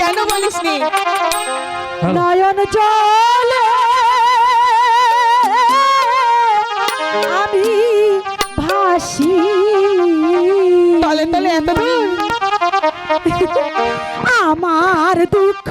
কেন বলিস নি নয়ন চল আমি ভাসি। তলে তলে এত আমার দুঃখ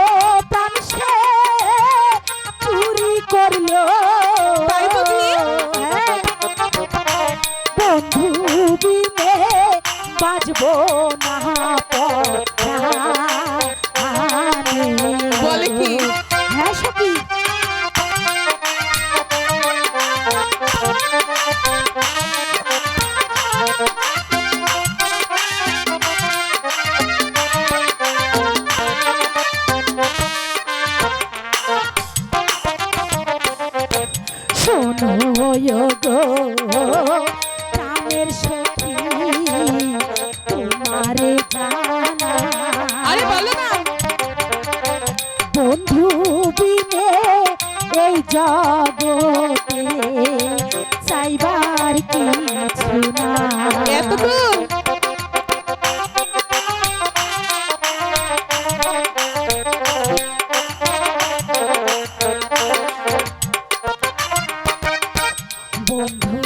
বলে কি? হ্যাঁ সখী শোনো গো প্রাণের সখী বন্ধু বিনে এই জগতে চাইবার কিছু না এত দূর বন্ধু